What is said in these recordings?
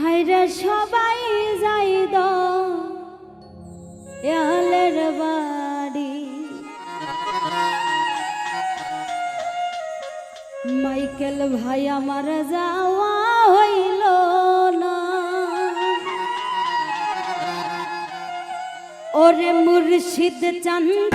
হাইরে সবাই যাই দালের বাড়ি। মাইকেল ভাই আমার যাওয়া হইল না। ওরে মুর্শিদ চন্দ্র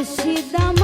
মুর্শিদাম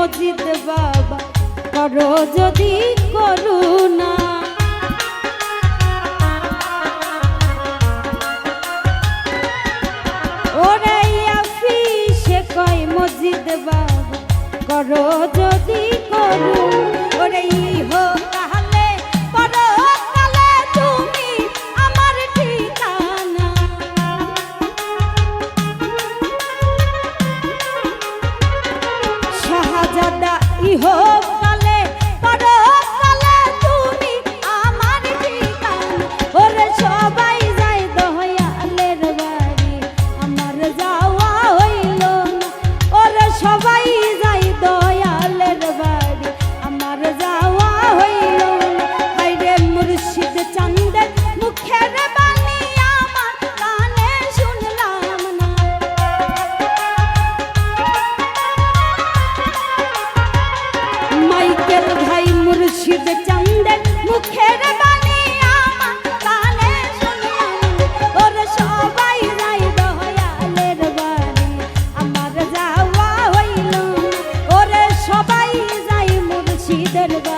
মজিদ বাবা, করো যদি করুণা। ওরাই সে কয় মজিদ বাবা, করো যদি করু ওরাই হোক শিব চন্দের মুখের ওর সবাই যাই দয়ালের বাণী। আমার যাওয়া সবাই যাই মুর্শিদের বাণী